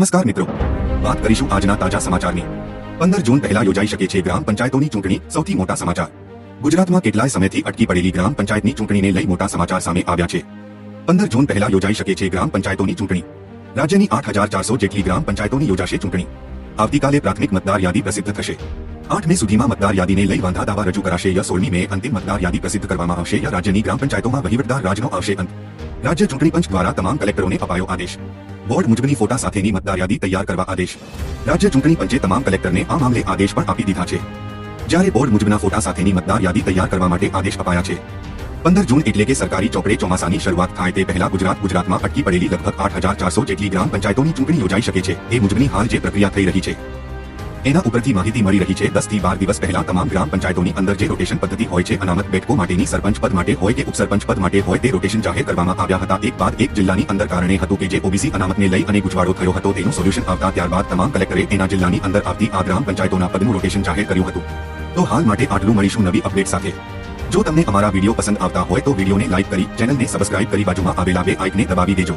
નમસ્કાર મિત્રો. વાત કરીશું આજના તાજા સમાચારની. પંદર જૂન પહેલા યોજાઈ શકે છે ગ્રામ પંચાયતોની ચૂંટણી, સૌથી મોટા સમાચાર. ગુજરાતમાં કેટલાય સમયથી અટકી પડેલી ગ્રામ પંચાયતની ચૂંટણીને લઈ મોટા સમાચાર સામે આવ્યા છે. પંદર જૂન પહેલા યોજાઈ શકે છે ગ્રામ પંચાયતોની ચૂંટણી. રાજ્યની આઠ હજાર ચારસો જેટલી ગ્રામ પંચાયતોની યોજાશે ચૂંટણી. આવતીકાલે પ્રાથમિક મતદાર યાદી પ્રસિદ્ધ થશે. આઠ મે સુધીમાં મતદાર યાદીને લઈ વાંધા દાવા રજૂ કરાશે યા સોળમી મે અંતિમ મતદાર યાદી પ્રસિદ્ધ કરવામાં આવશે યા રાજ્યની ગ્રામ પંચાયતોમાં વહીવટદાર રાજનો આવશે અંત. રાજ્ય ચૂંટણી પંચ દ્વારા તમામ કલેક્ટરોને અપાયો આદેશ. બોર્ડ મુજબની ફોટા સાથેની મતદાર યાદી તૈયાર કરવા આદેશ. રાજ્ય ચૂંટણી પંચે તમામ કલેક્ટરને આ મામલે આદેશ પણ આપી દીધા છે. જ્યારે બોર્ડ મુજબના ફોટા સાથેની મતદાર યાદી તૈયાર કરવા માટે આદેશ અપાયા છે. પંદર જૂન એટલે કે સરકારી ચોપડે ચોમાસાની શરૂઆત થાય તે પહેલા ગુજરાત ગુજરાતમાં અટકી પડેલી લગભગ આઠ હજાર ચારસો જેટલી ગ્રામ પંચાયતોની ચૂંટણી યોજાઈ શકે છે. એ મુજબની હાલ જે પ્રક્રિયા થઈ રહી છે. એના ઉપરથી માહિતી મળી રહી છે દસથી બાર દિવસ પહેલા તમામ ગ્રામ પંચાયતોની અંદર જે રોટેશન પદ્ધતિ હોય છે, અનામત બેઠકો માટેની સરપંચ પદ માટે હોય કે ઉપસરપંચ પદ માટે હોય, તે રોટેશન જાહેર કરવામાં આવ્યા હતા. એક બાદ એક જિલ્લાની અંદર કારણે હતું કે જે ઓબીસી અનામતને લઈ અને ગુજવાડો થયો હતો, તેનું સોલ્યુશન આવતા ત્યારબાદ તમામ કલેક્ટરે એના જિલ્લાની અંદર આવતી આ ગ્રામ પંચાયતોના પદનું રોટેશન જાહેર કર્યું હતું. તો હાલ માટે આટલું મળીશું નવી અપડેટ સાથે. જો તમને અમારા વીડિયો પસંદ આવતા હોય તો વિડીયોને લાઇક કરી ચેનલને સબસ્ક્રાઇબ કરી બાજુમાં આવેલા બે આઇકને દબાવી દેજો.